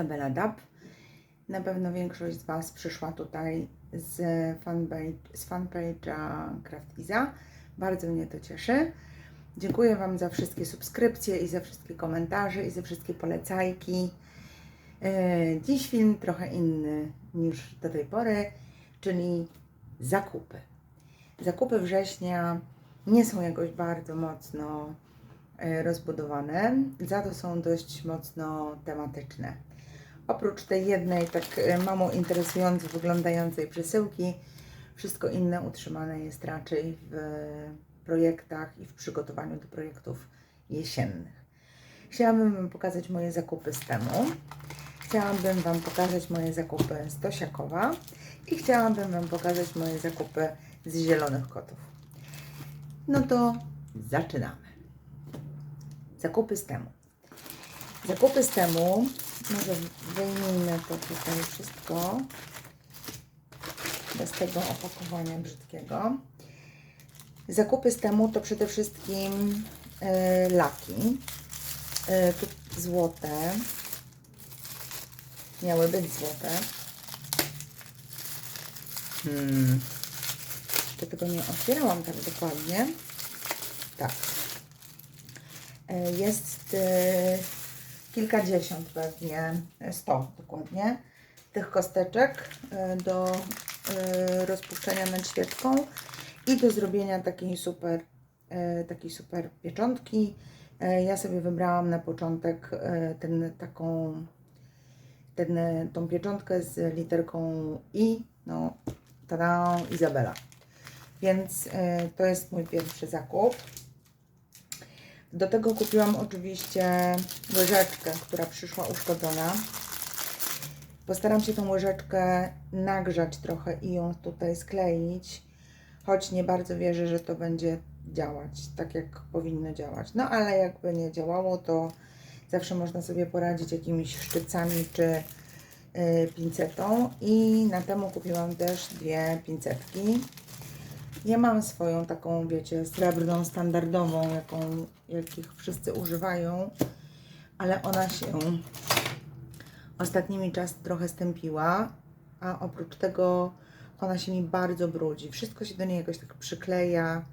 Izabela Dab. Na pewno większość z Was przyszła tutaj z fanpage, z fanpage'a Craft Iza. Bardzo mnie to cieszy. Dziękuję Wam za wszystkie subskrypcje i za wszystkie komentarze i za wszystkie polecajki. E, Dziś film trochę inny niż do tej pory, czyli zakupy. Zakupy września nie są jakoś bardzo mocno e, rozbudowane, za to są dość mocno tematyczne. Oprócz tej jednej tak e, mało interesująco wyglądającej przesyłki, wszystko inne utrzymane jest raczej w projektach i w przygotowaniu do projektów jesiennych. Chciałabym Wam pokazać moje zakupy z temu. Chciałabym Wam pokazać moje zakupy z Tosiakowa i chciałabym Wam pokazać moje zakupy z Zielonych Kotów. No to zaczynamy. Zakupy z temu. Zakupy z temu, może wyjmijmy to tutaj wszystko bez tego opakowania brzydkiego. Zakupy z temu to przede wszystkim e, laki. E, tu złote. Miały być złote. Hmm. To tego nie otwierałam tak dokładnie. Tak. E, Jest kilkadziesiąt pewnie, e, sto dokładnie, tych kosteczek e, do e, rozpuszczenia nad świeczką i do zrobienia takiej super, takiej super pieczątki. Ja sobie wybrałam na początek ten, taką, ten, tą pieczątkę z literką I, no, tada, Izabela. Więc to jest mój pierwszy zakup. Do tego kupiłam oczywiście łyżeczkę, która przyszła uszkodzona. Postaram się tą łyżeczkę nagrzać trochę i ją tutaj skleić, choć nie bardzo wierzę, że to będzie działać tak, jak powinno działać. No ale jakby nie działało, to zawsze można sobie poradzić jakimiś szczycami czy y, pincetą. I na temu kupiłam też dwie pincetki. Ja mam swoją taką, wiecie, srebrną, standardową, jaką, jakich wszyscy używają, ale ona się ostatnimi czas trochę stępiła, a oprócz tego ona się mi bardzo brudzi. Wszystko się do niej jakoś tak przykleja.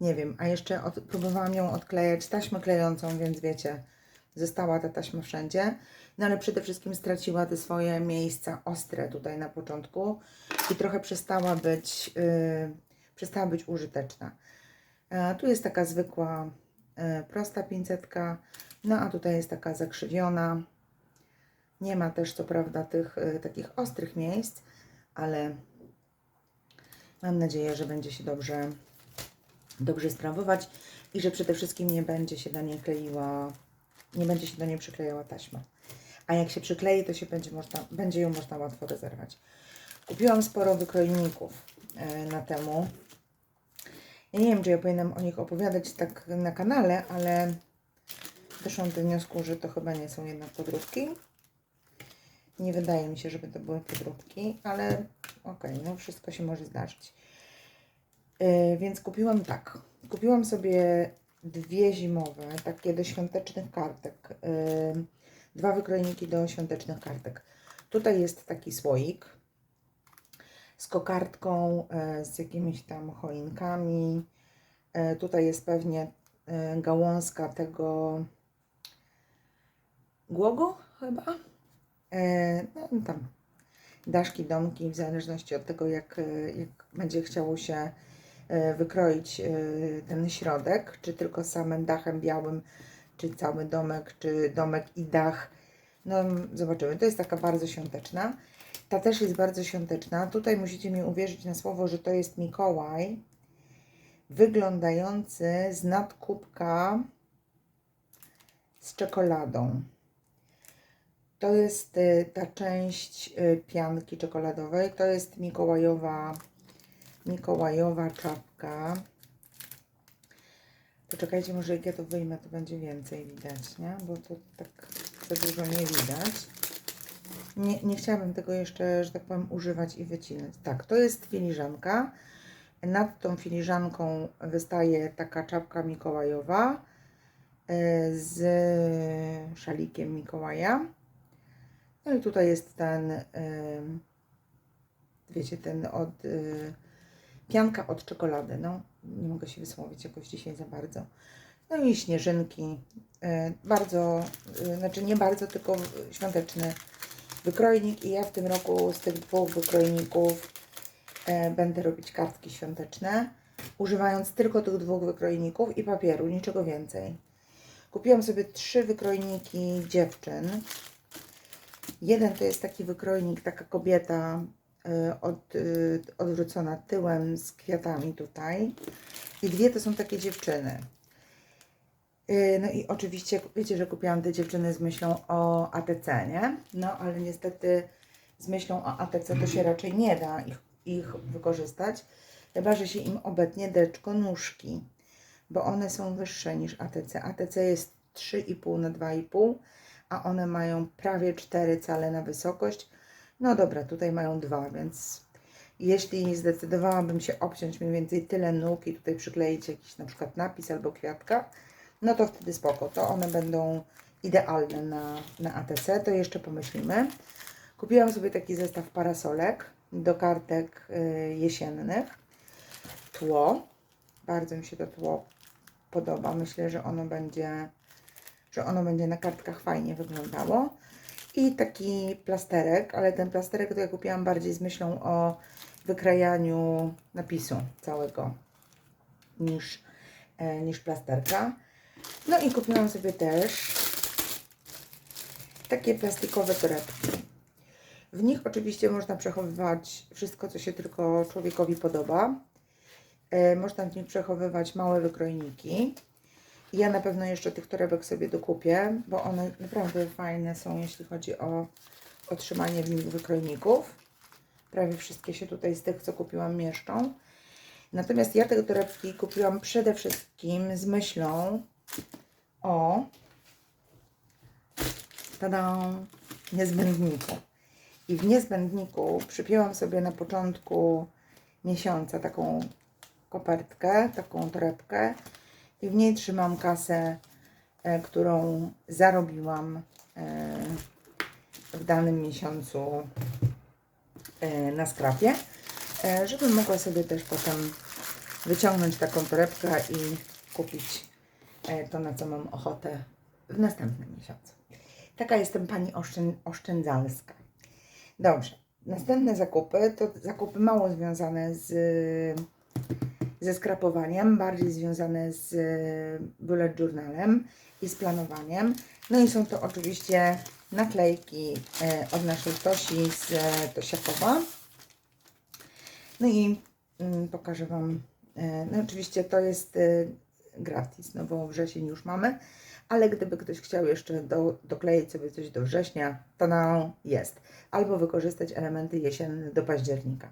Nie wiem, a jeszcze od, próbowałam ją odklejać taśmą klejącą, więc wiecie, została ta taśma wszędzie. No ale przede wszystkim straciła te swoje miejsca ostre tutaj na początku i trochę przestała być, yy, przestała być użyteczna. A tu jest taka zwykła, yy, prosta pincetka, no a tutaj jest taka zakrzywiona. Nie ma też co prawda tych y, takich ostrych miejsc, ale mam nadzieję, że będzie się dobrze, dobrze sprawować i że przede wszystkim nie będzie się do niej kleiła, nie będzie się do niej przyklejała taśma. A jak się przyklei, to się będzie, można, będzie ją można łatwo rozerwać. Kupiłam sporo wykrojników na temu. Ja nie wiem, czy ja powinnam o nich opowiadać tak na kanale, ale doszłam do wniosku, że to chyba nie są jednak podróbki. Nie wydaje mi się, żeby to były podróbki, ale okej, no wszystko się może zdarzyć. Yy, więc kupiłam tak. Kupiłam sobie dwie zimowe, takie do świątecznych kartek. Yy, dwa wykrojniki do świątecznych kartek. Tutaj jest taki słoik z kokardką, yy, z jakimiś tam choinkami. Yy, tutaj jest pewnie yy, gałązka tego głogu chyba. E, no tam daszki, domki, w zależności od tego, jak, e, jak będzie chciało się e, wykroić e, ten środek, czy tylko samym dachem białym, czy cały domek, czy domek i dach. No zobaczymy. To jest taka bardzo świąteczna. Ta też jest bardzo świąteczna. Tutaj musicie mi uwierzyć na słowo, że to jest Mikołaj, wyglądający z nadkubka z czekoladą. To jest y, ta część y, pianki czekoladowej. To jest Mikołajowa, Mikołajowa czapka. Poczekajcie, może jak ja to wyjmę, to będzie więcej widać, nie? Bo to tak za dużo nie widać. Nie, nie chciałabym tego jeszcze, że tak powiem, używać i wycinać. Tak, to jest filiżanka. Nad tą filiżanką wystaje taka czapka mikołajowa y, z szalikiem Mikołaja. No i tutaj jest ten, ym, wiecie, ten od, y, pianka od czekolady, no. Nie mogę się wysłowić jakoś dzisiaj za bardzo. No i śnieżynki, bardzo, znaczy nie bardzo, tylko świąteczny wykrojnik i ja w tym roku z tych dwóch wykrojników e, będę robić kartki świąteczne, używając tylko tych dwóch wykrojników i papieru, niczego więcej. Kupiłam sobie trzy wykrojniki dziewczyn. Jeden to jest taki wykrojnik, taka kobieta e, od, e, odwrócona tyłem z kwiatami tutaj. I dwie to są takie dziewczyny. E, No i oczywiście wiecie, że kupiłam te dziewczyny z myślą o ATC, nie? No ale niestety z myślą o ATC to się raczej nie da ich, ich wykorzystać, chyba że się im obetnie deczko nóżki, bo one są wyższe niż ATC. ATC jest 3,5 na 2,5, a one mają prawie 4 cale na wysokość. No dobra, tutaj mają 2, więc jeśli zdecydowałabym się obciąć mniej więcej tyle nóg i tutaj przykleić jakiś na przykład napis albo kwiatka, no to wtedy spoko, to one będą idealne na, na ATC, to jeszcze pomyślimy. Kupiłam sobie taki zestaw parasolek do kartek y, jesiennych. Tło, bardzo mi się to tło podoba, myślę, że ono będzie, że ono będzie na kartkach fajnie wyglądało. I taki plasterek, ale ten plasterek to ja kupiłam bardziej z myślą o wykrajaniu napisu całego niż, e, niż plasterka. No i kupiłam sobie też takie plastikowe torebki. W nich oczywiście można przechowywać wszystko, co się tylko człowiekowi podoba. E, można w nich przechowywać małe wykrojniki. Ja na pewno jeszcze tych torebek sobie dokupię, bo one naprawdę fajne są, jeśli chodzi o otrzymanie w nich wykrojników. Prawie wszystkie się tutaj z tych, co kupiłam, mieszczą. Natomiast ja te torebki kupiłam przede wszystkim z myślą o tada, niezbędniku. I w niezbędniku przypięłam sobie na początku miesiąca taką kopertkę, taką torebkę i w niej trzymam kasę, e, którą zarobiłam e, w danym miesiącu e, na skrapie, e, żebym mogła sobie też potem wyciągnąć taką torebkę i kupić to, na co mam ochotę w następnym miesiącu. Taka jestem pani oszczę, oszczędzalska. Dobrze. Następne zakupy to zakupy mało związane z, ze skrapowaniem, bardziej związane z bullet journalem i z planowaniem. No i są to oczywiście naklejki e, od naszej Tosi z e, Tosiakowa. No i mm, pokażę Wam. e, No oczywiście to jest e, gratis, no bo wrzesień już mamy, ale gdyby ktoś chciał jeszcze do, dokleić sobie coś do września, to no jest. Albo wykorzystać elementy jesienne do października.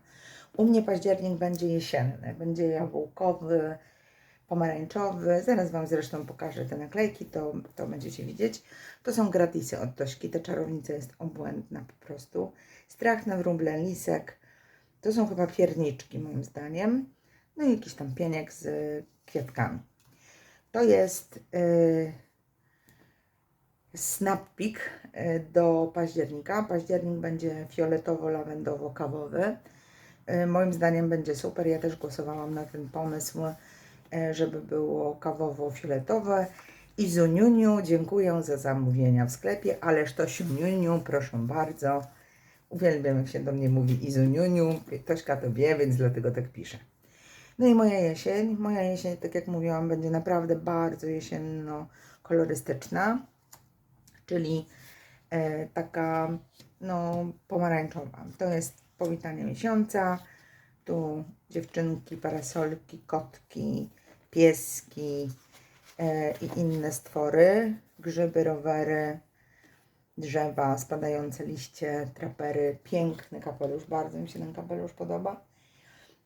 U mnie październik będzie jesienny, będzie jabłkowy, pomarańczowy. Zaraz Wam zresztą pokażę te naklejki, to, to będziecie widzieć. To są gratisy od Tośki. Ta czarownica jest obłędna po prostu. Strach na wróble, lisek. To są chyba pierniczki moim zdaniem. No i jakiś tam pieniek z y, kwiatkami. To jest y, snap peek y, do października. Październik będzie fioletowo-lawendowo-kawowy. Y, moim zdaniem będzie super. Ja też głosowałam na ten pomysł, żeby było kawowo-fioletowe. I Zuniuniu, dziękuję za zamówienia w sklepie, ależ to Siuniuniu, proszę bardzo. Uwielbiam, jak się do mnie mówi Izuniuniu. Tośka to wie, więc dlatego tak piszę. No i moja jesień. Moja jesień, tak jak mówiłam, będzie naprawdę bardzo jesienno-kolorystyczna, czyli e, taka no, pomarańczowa. To jest powitanie miesiąca. Tu dziewczynki, parasolki, kotki, pieski e, i inne stwory, grzyby, rowery, drzewa, spadające liście, trapery, piękny kapelusz, bardzo mi się ten kapelusz podoba.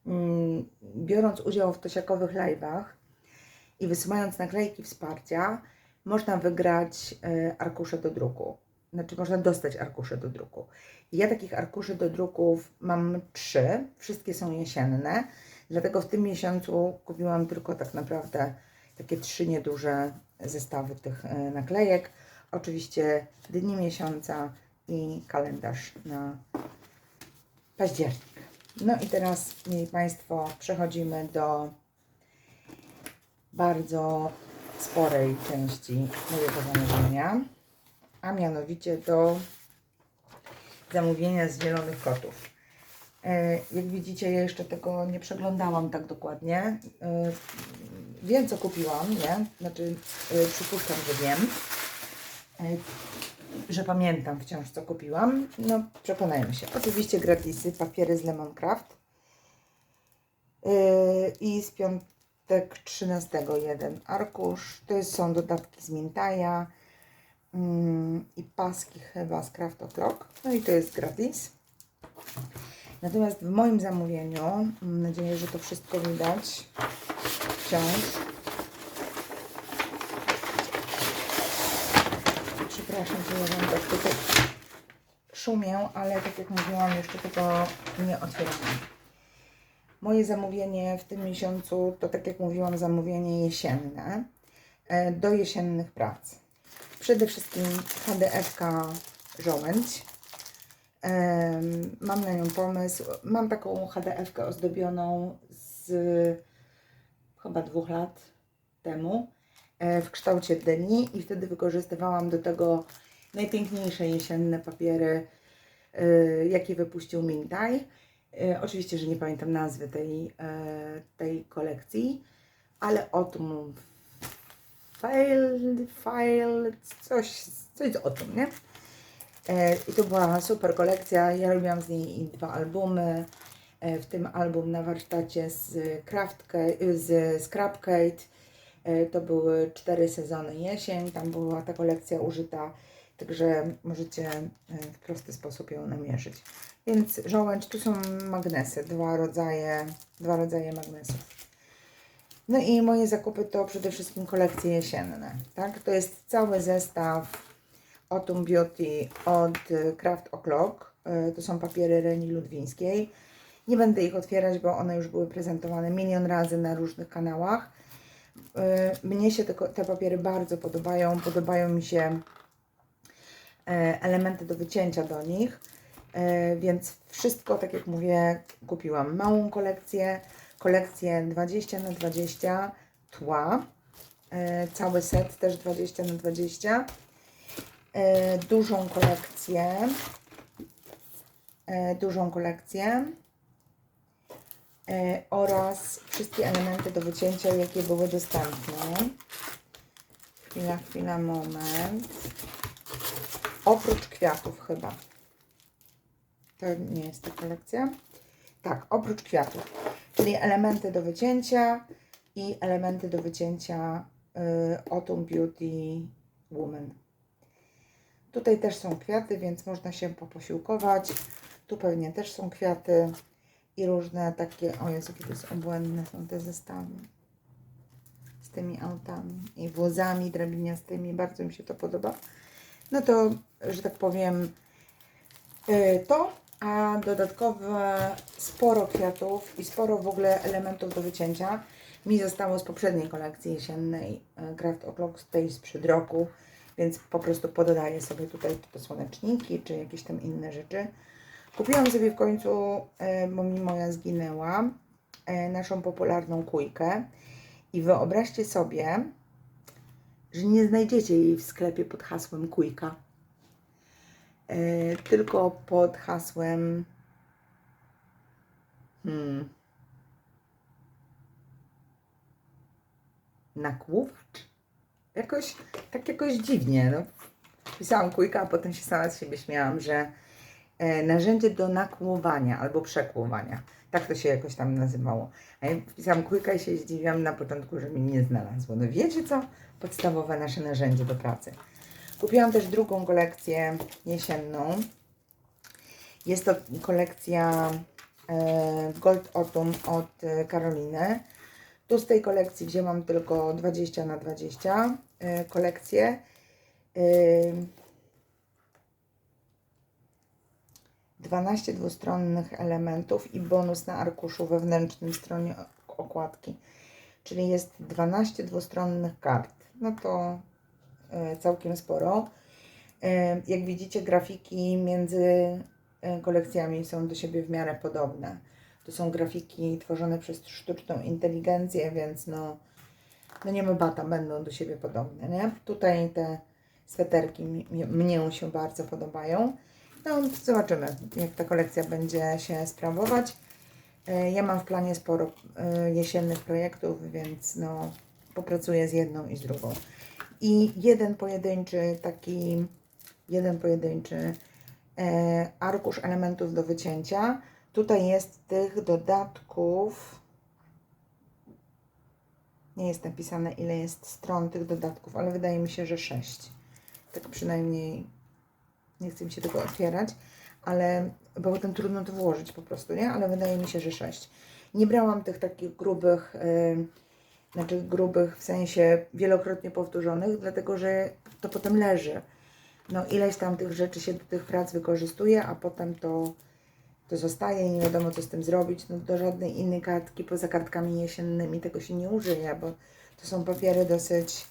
Mm, Biorąc udział w tosiakowych live'ach i wysyłając naklejki wsparcia, można wygrać e, arkusze do druku. Znaczy, można dostać arkusze do druku. Ja takich arkuszy do druków mam trzy, wszystkie są jesienne, dlatego w tym miesiącu kupiłam tylko tak naprawdę takie trzy nieduże zestawy tych e, naklejek. Oczywiście dni miesiąca i kalendarz na październik. No i teraz, mieli Państwo, przechodzimy do bardzo sporej części mojego zamówienia, a mianowicie do zamówienia z zielonych kotów. E, Jak widzicie, ja jeszcze tego nie przeglądałam tak dokładnie. E, Wiem, co kupiłam, nie? Znaczy, e, przypuszczam, że wiem. Że pamiętam wciąż, co kupiłam. No, przekonajmy się. Oczywiście gratisy, papiery z Lemoncraft. E, I z piątek 13 jeden arkusz. To są dodatki z Mintaja mm, i paski chyba z Craft O'Clock. No i to jest gratis. Natomiast w moim zamówieniu, mam nadzieję, że to wszystko widać wciąż. Przepraszam, że ja wam tak tutaj szumię, ale tak jak mówiłam, jeszcze tego nie otwierałam. Moje zamówienie w tym miesiącu to, tak jak mówiłam, zamówienie jesienne e, do jesiennych prac. Przede wszystkim HDF-ka żołędź. Mam na nią pomysł. Mam taką HDF-kę ozdobioną z chyba dwóch lat temu w kształcie dyni i wtedy wykorzystywałam do tego najpiękniejsze jesienne papiery, e, jakie wypuścił Mintaj. E, Oczywiście, że nie pamiętam nazwy tej, e, tej kolekcji, ale Autumn File, file coś, coś o tym, nie? E, I to była super kolekcja. Ja robiłam z niej dwa albumy. E, W tym album na warsztacie z, Craftca- z Scrapcade. E, To były cztery sezony jesień. Tam była ta kolekcja użyta, także możecie e, w prosty sposób ją namierzyć. Więc żołędź, tu są magnesy, dwa rodzaje, dwa rodzaje magnesów. No i moje zakupy to przede wszystkim kolekcje jesienne. Tak? To jest cały zestaw Autumn Beauty od y, Craft O'Clock. To są papiery Reni Ludwińskiej. Nie będę ich otwierać, bo one już były prezentowane milion razy na różnych kanałach. Y, Mnie się te, papiery bardzo podobają. Podobają mi się e, elementy do wycięcia do nich. E, Więc wszystko, tak jak mówię, kupiłam. Małą kolekcję, kolekcję 20 na 20 tła. E, Cały set też 20 na 20 e, dużą kolekcję. Dużą kolekcję. E, oraz wszystkie elementy do wycięcia, jakie były dostępne. Chwila, chwila, moment. Oprócz kwiatów chyba. To nie jest ta kolekcja. Tak, oprócz kwiatów. Czyli elementy do wycięcia i elementy do wycięcia y, Autumn Beauty Woman. Tutaj też są kwiaty, więc można się poposiłkować. Tu pewnie też są kwiaty i różne takie, o Jezu, jakie to jest obłędne są te zestawy z tymi autami i włozami drabiniastymi. Bardzo mi się to podoba. No to, że tak powiem, y, to, a dodatkowe sporo kwiatów i sporo w ogóle elementów do wycięcia mi zostało z poprzedniej kolekcji jesiennej y, Craft O'Clock z tej sprzed roku, więc po prostu pododaję sobie tutaj to słoneczniki czy jakieś tam inne rzeczy. Kupiłam sobie w końcu, y, bo mi moja zginęła, y, naszą popularną kujkę i wyobraźcie sobie, że nie znajdziecie jej w sklepie pod hasłem kujka. E, tylko pod hasłem hmm, nakłuwacz? Jakoś, tak jakoś dziwnie. No. Pisałam kujka, a potem się sama z siebie śmiałam, że e, narzędzie do nakłuwania albo przekłuwania. Tak to się jakoś tam nazywało. A ja wpisałam kujka i się zdziwiłam na początku, że mi nie znalazło. No wiecie co? Podstawowe nasze narzędzie do pracy. Kupiłam też drugą kolekcję jesienną. Jest to kolekcja e, Gold Autumn od e, Karoliny. Tu z tej kolekcji wzięłam tylko 20 na 20 e, kolekcję. E, 12 dwustronnych elementów i bonus na arkuszu wewnętrznym stronie ok- okładki. Czyli jest 12 dwustronnych kart. No to e, całkiem sporo. E, Jak widzicie, grafiki między e, kolekcjami są do siebie w miarę podobne. To są grafiki tworzone przez sztuczną inteligencję, więc no, no nie ma bata, będą do siebie podobne, nie? Tutaj te sweterki mnie się bardzo podobają. No, zobaczymy, jak ta kolekcja będzie się sprawować. E, Ja mam w planie sporo e, jesiennych projektów, więc no, popracuję z jedną i z drugą. I jeden pojedynczy taki, jeden pojedynczy e, arkusz elementów do wycięcia. Tutaj jest tych dodatków. Nie jest napisane, ile jest stron tych dodatków, ale wydaje mi się, że 6. Tak przynajmniej nie chcę mi się tego otwierać, ale bo potem trudno to włożyć po prostu, nie? Ale wydaje mi się, że 6. Nie brałam tych takich grubych, yy, znaczy grubych w sensie wielokrotnie powtórzonych, dlatego że to potem leży. No ileś tam tych rzeczy się do tych prac wykorzystuje, a potem to, to zostaje i nie wiadomo co z tym zrobić. No do żadnej innej kartki poza kartkami jesiennymi tego się nie użyje, bo to są papiery dosyć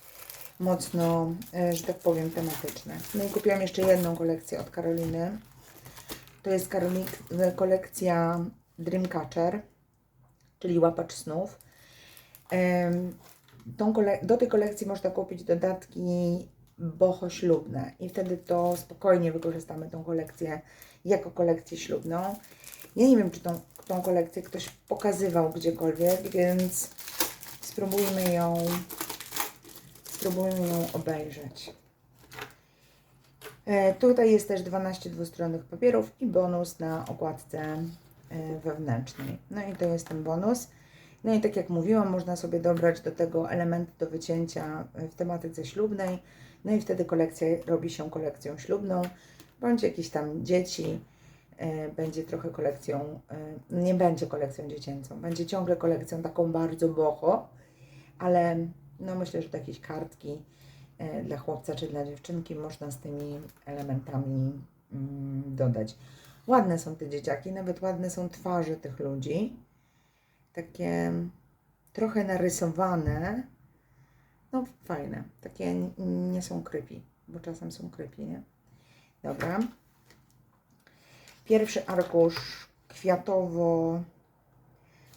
mocno, e, że tak powiem, tematyczne. No i kupiłam jeszcze jedną kolekcję od Karoliny. To jest e, kolekcja Dreamcatcher, czyli łapacz snów. Do tej kolekcji można kupić dodatki boho ślubne i wtedy to spokojnie wykorzystamy tą kolekcję jako kolekcję ślubną. Ja nie wiem, czy tą, tą kolekcję ktoś pokazywał gdziekolwiek, więc spróbujmy ją spróbujmy ją obejrzeć. E, tutaj jest też 12 dwustronnych papierów i bonus na okładce e, wewnętrznej. No i to jest ten bonus. No i tak jak mówiłam, można sobie dobrać do tego elementy do wycięcia e, w tematyce ślubnej. No i wtedy kolekcja robi się kolekcją ślubną, bądź jakieś tam dzieci. Będzie trochę kolekcją, nie będzie kolekcją dziecięcą, będzie ciągle kolekcją taką bardzo boho, ale no myślę, że do jakiejś kartki e, dla chłopca czy dla dziewczynki można z tymi elementami mm, dodać. Ładne są te dzieciaki, nawet ładne są twarze tych ludzi. Takie trochę narysowane. No fajne. Takie nie są creepy, bo czasem są creepy, nie? Dobra. Pierwszy arkusz kwiatowo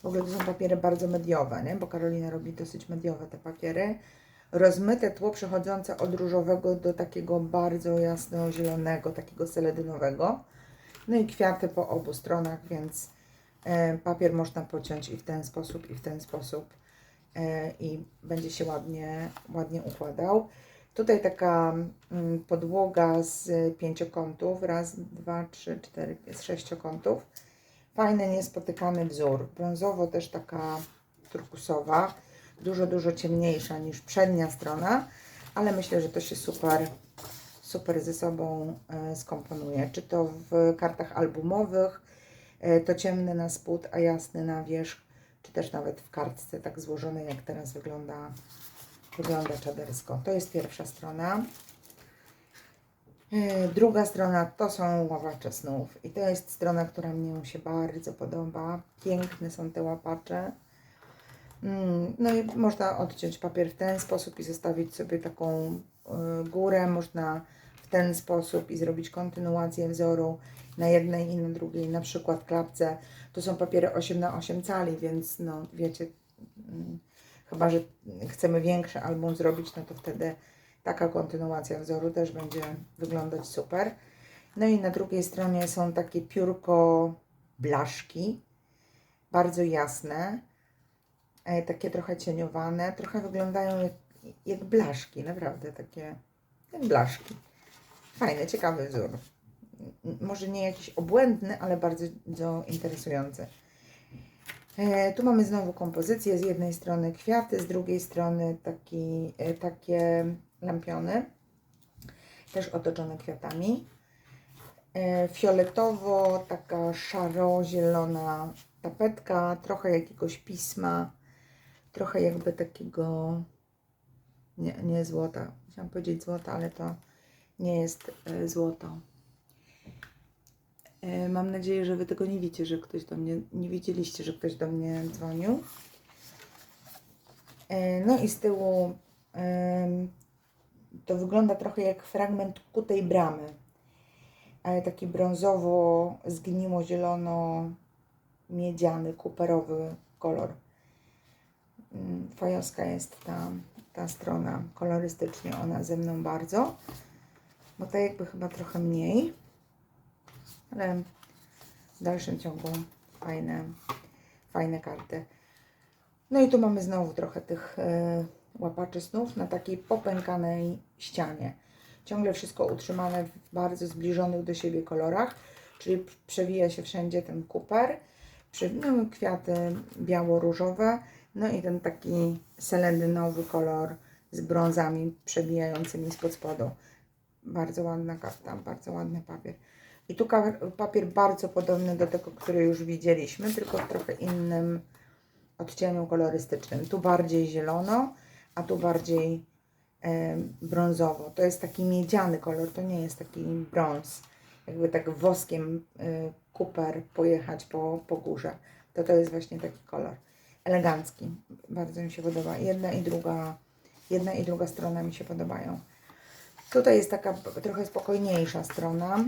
w ogóle to są papiery bardzo mediowe, nie? bo Karolina robi dosyć mediowe te papiery. Rozmyte tło przechodzące od różowego do takiego bardzo jasno-zielonego, takiego seledynowego. No i kwiaty po obu stronach, więc e, papier można pociąć i w ten sposób, i w ten sposób. E, I będzie się ładnie, ładnie układał. Tutaj taka mm, podłoga z pięciokątów. Raz, dwa, trzy, cztery, z sześciokątów fajny, niespotykany wzór. Brązowo też taka turkusowa, dużo, dużo ciemniejsza niż przednia strona, ale myślę, że to się super, super ze sobą e, skomponuje. Czy to w kartach albumowych, e, to ciemny na spód, a jasny na wierzch, czy też nawet w kartce tak złożonej, jak teraz wygląda, wygląda czadersko. To jest pierwsza strona. E, Druga strona to są łapacze snów i to jest strona, która mnie się bardzo podoba. Piękne są te łapacze. Mm, No i można odciąć papier w ten sposób i zostawić sobie taką y, górę. Można w ten sposób i zrobić kontynuację wzoru na jednej i na drugiej, na przykład klapce. To są papiery 8 na 8 cali, więc no wiecie, mm, chyba że chcemy większy album zrobić, no to wtedy taka kontynuacja wzoru też będzie wyglądać super. No i na drugiej stronie są takie piórko blaszki, bardzo jasne, e, takie trochę cieniowane, trochę wyglądają jak, jak blaszki, naprawdę takie jak blaszki. Fajny, ciekawy wzór. Może nie jakiś obłędny, ale bardzo, bardzo interesujący. E, tu mamy znowu kompozycję. Z jednej strony kwiaty, z drugiej strony taki, e, takie lampiony, też otoczone kwiatami. E, fioletowo, taka szaro-zielona tapetka, trochę jakiegoś pisma, trochę jakby takiego, nie, nie złota, chciałam powiedzieć złota, ale to nie jest e, złoto. E, Mam nadzieję, że Wy tego nie widzicie, że ktoś do mnie, nie widzieliście, że ktoś do mnie dzwonił. No i z tyłu to wygląda trochę jak fragment kutej bramy. Ale taki brązowo, zgniło zielono, miedziany, kuperowy kolor. Mm, Fajowska jest ta, ta strona, kolorystycznie ona ze mną bardzo, bo ta jakby chyba trochę mniej, ale w dalszym ciągu fajne, fajne karty. No i tu mamy znowu trochę tych e, łapaczy snów na takiej popękanej ścianie. Ciągle wszystko utrzymane w bardzo zbliżonych do siebie kolorach, czyli przewija się wszędzie ten kuper, no, kwiaty biało-różowe, no i ten taki seledynowy kolor z brązami przebijającymi spod spodu. Bardzo ładna karta, bardzo ładny papier. I tu papier bardzo podobny do tego, który już widzieliśmy, tylko w trochę innym odcieniu kolorystycznym. Tu bardziej zielono, a tu bardziej e, brązowo. To jest taki miedziany kolor, to nie jest taki brąz. Jakby tak woskiem e, kuper pojechać po, po górze. To to jest właśnie taki kolor. Elegancki. Bardzo mi się podoba. Jedna i druga, jedna i druga strona mi się podobają. Tutaj jest taka trochę spokojniejsza strona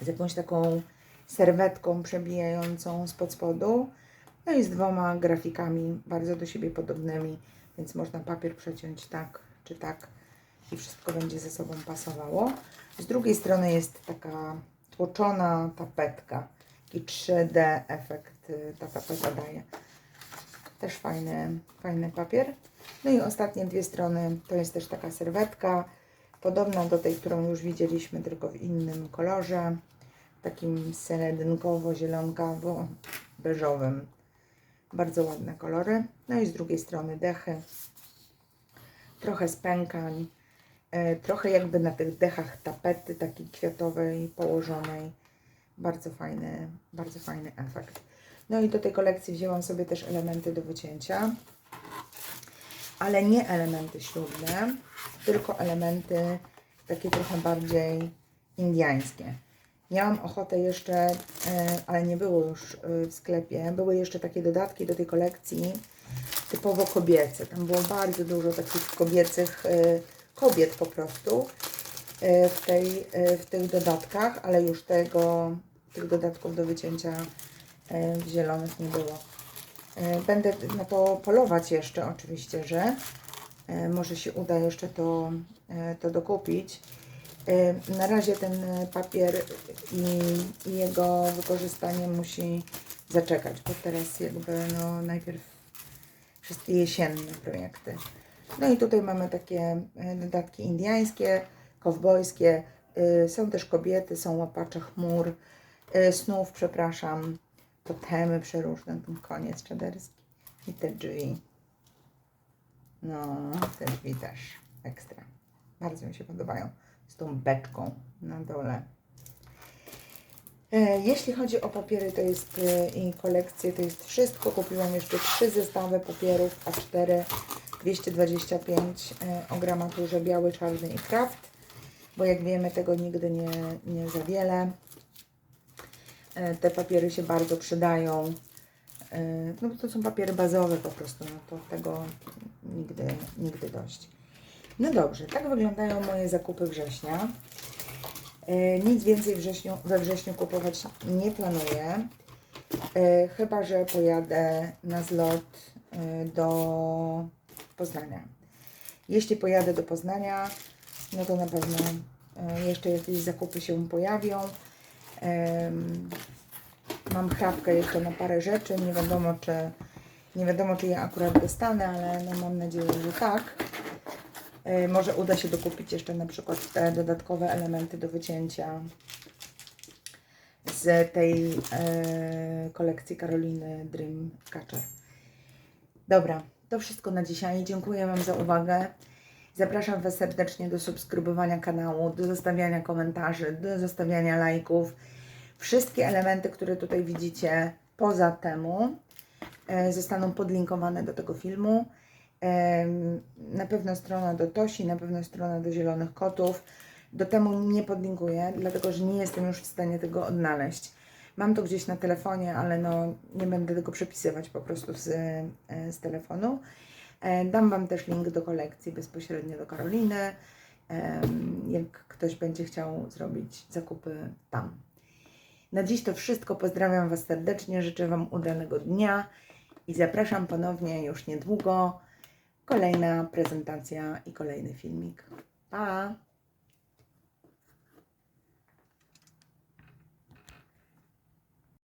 z jakąś taką serwetką przebijającą spod spodu. No i z dwoma grafikami bardzo do siebie podobnymi, więc można papier przeciąć tak czy tak i wszystko będzie ze sobą pasowało. Z drugiej strony jest taka tłoczona tapetka. Taki 3D efekt y, ta tapeta daje. Też fajny, fajny papier. No i ostatnie dwie strony to jest też taka serwetka, podobna do tej, którą już widzieliśmy, tylko w innym kolorze. Takim seledynkowo-zielonkawo-beżowym. Bardzo ładne kolory. No i z drugiej strony dechy. Trochę spękań. E, trochę jakby na tych dechach tapety takiej kwiatowej położonej. Bardzo fajny, bardzo fajny efekt. No i do tej kolekcji wzięłam sobie też elementy do wycięcia. Ale nie elementy ślubne, tylko elementy takie trochę bardziej indiańskie. Miałam ochotę jeszcze, e, ale nie było już e, w sklepie, były jeszcze takie dodatki do tej kolekcji typowo kobiece. Tam było bardzo dużo takich kobiecych e, kobiet po prostu w, tej, w tych dodatkach, ale już tego, tych dodatków do wycięcia w zielonych nie było. Będę na to polować jeszcze oczywiście, że może się uda jeszcze to, to dokupić. E, Na razie ten e, papier i, jego wykorzystanie musi zaczekać, bo teraz jakby no najpierw wszystkie jesienne projekty. No i tutaj mamy takie e, dodatki indiańskie, kowbojskie. Y, Są też kobiety, są łapacze chmur, y, snów, przepraszam, totemy przeróżne, ten koniec czaderski i te drzwi. No, też ekstra. Bardzo mi się podobają. Z tą beczką na dole. E, Jeśli chodzi o papiery, to jest e, i kolekcję, to jest wszystko. Kupiłam jeszcze trzy zestawy papierów A4 225 e, o gramaturze biały, czarny i kraft, bo jak wiemy tego nigdy nie, nie za wiele. Te papiery się bardzo przydają. No bo to są papiery bazowe po prostu, no to tego nigdy, nigdy dość. No dobrze, tak wyglądają moje zakupy września. E, Nic więcej wrześniu, we wrześniu kupować nie planuję. E, Chyba, że pojadę na zlot e, do Poznania. Jeśli pojadę do Poznania, no to na pewno jeszcze jakieś zakupy się pojawią. Mam chrapkę jeszcze na parę rzeczy. Nie wiadomo, czy nie wiadomo, czy je akurat dostanę, ale no mam nadzieję, że tak. E, Może uda się dokupić jeszcze na przykład te dodatkowe elementy do wycięcia z tej e, kolekcji Karoliny Dreamcatcher. Dobra, to wszystko na dzisiaj. Dziękuję Wam za uwagę. Zapraszam Was serdecznie do subskrybowania kanału, do zostawiania komentarzy, do zostawiania lajków. Wszystkie elementy, które tutaj widzicie poza temu, e, zostaną podlinkowane do tego filmu. Na pewno strona do Tosi, na pewno strona do Zielonych Kotów. Do temu nie podlinkuję, dlatego że nie jestem już w stanie tego odnaleźć. Mam to gdzieś na telefonie, ale no nie będę tego przepisywać po prostu z, e, z telefonu. E, Dam Wam też link do kolekcji bezpośrednio do Karoliny. jak ktoś będzie chciał zrobić zakupy tam. Na dziś to wszystko. Pozdrawiam Was serdecznie, życzę Wam udanego dnia i zapraszam ponownie już niedługo. Kolejna prezentacja i kolejny filmik. Pa!